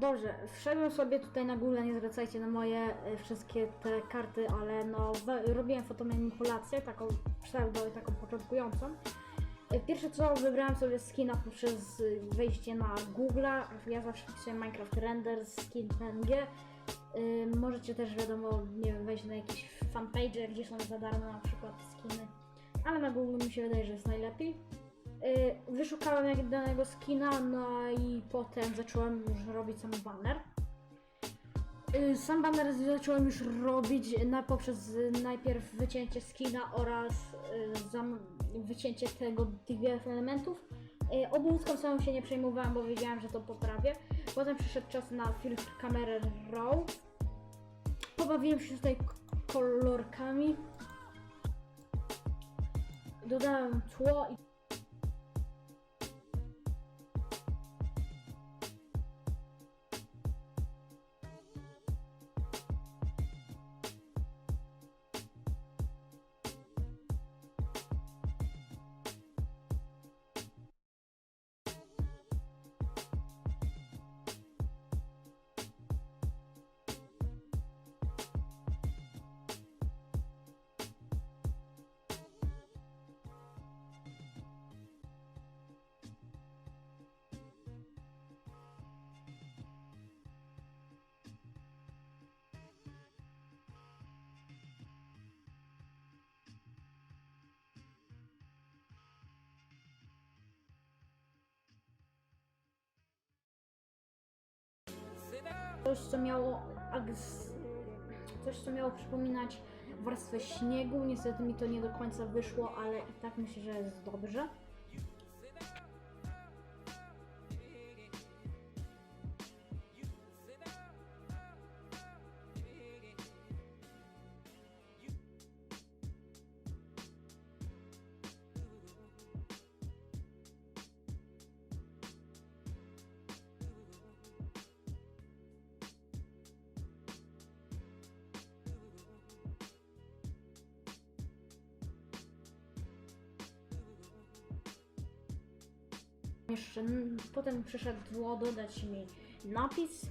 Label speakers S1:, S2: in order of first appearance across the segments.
S1: dobrze, wszedłem sobie tutaj na Google, nie zwracajcie na moje e, wszystkie te karty, ale no robiłem fotomanipulację, taką pseudo taką początkującą. E, Pierwsze co, wybrałem sobie skina poprzez wejście na Google, ja zawsze wpisuję Minecraft Render, skin PNG. E, Możecie też wiadomo, nie wiem, wejść na jakieś fanpage, gdzie są za darmo na przykład skiny, ale na Google mi się wydaje, że jest najlepiej. Y, Wyszukałem jak danego skina, no i potem zacząłem już robić sam banner. Y, Sam banner zacząłem już robić na, poprzez najpierw wycięcie skina oraz y, wycięcie tego, tych wielu elementów. Obłódzką samą się nie przejmowałem, bo wiedziałem, że to poprawię. Potem przyszedł czas na filtr kamerę RAW. Pobawiłem się tutaj kolorkami. Dodałem tło i coś, co miało coś, co miało przypominać warstwę śniegu. Niestety mi to nie do końca wyszło, ale i tak myślę, że jest dobrze. Jeszcze potem przyszedł dodać mi napis.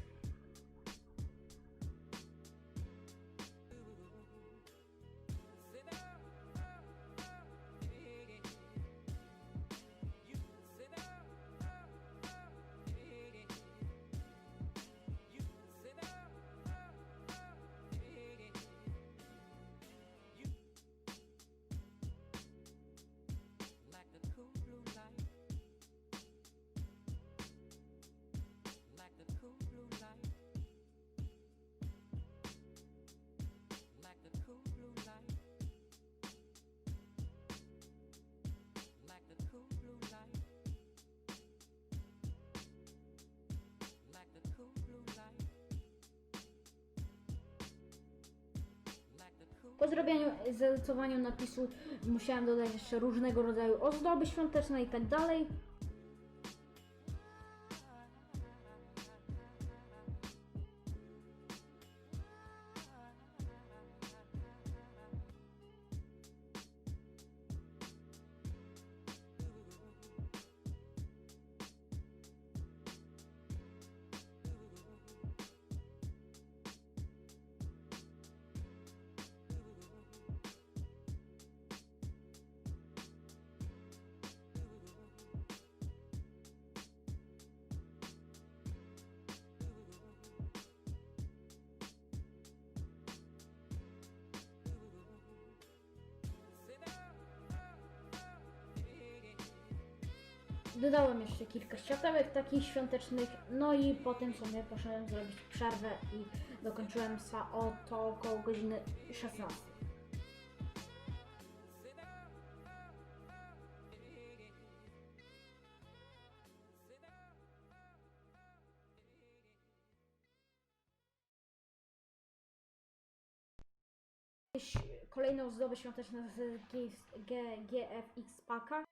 S1: Po zrobieniu, zarysowaniu napisu musiałem dodać jeszcze różnego rodzaju ozdoby świąteczne i tak dalej. Dodałem jeszcze kilka światełek takich świątecznych, no i potem sobie poszedłem zrobić przerwę i dokończyłem sa o to około godziny 16. Jakieś Kolejne ozdoby świąteczne z GFX Paka.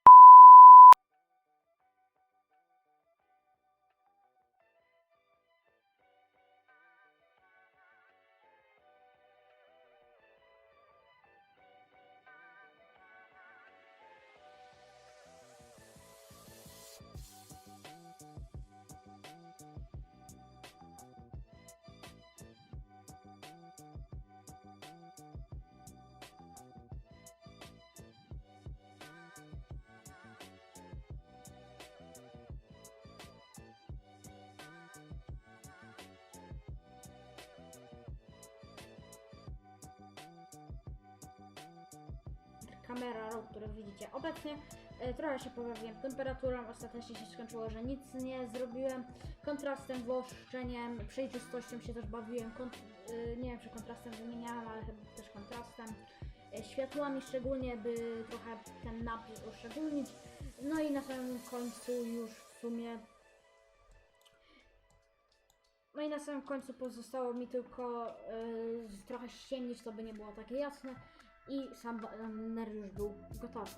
S1: Kamera RAW, które widzicie obecnie. E, Trochę się pobawiłem temperaturą, ostatecznie się skończyło, że nic nie zrobiłem. Kontrastem, wyoszczeniem, przejrzystością się też bawiłem. Kont- y, nie wiem, czy kontrastem wymieniałem, ale chyba też kontrastem. E, Światłami szczególnie, by trochę ten napis uszczególnić. No i na samym końcu już w sumie no i na samym końcu pozostało mi tylko trochę ściemnić, to by nie było takie jasne i sam banner już był gotowy.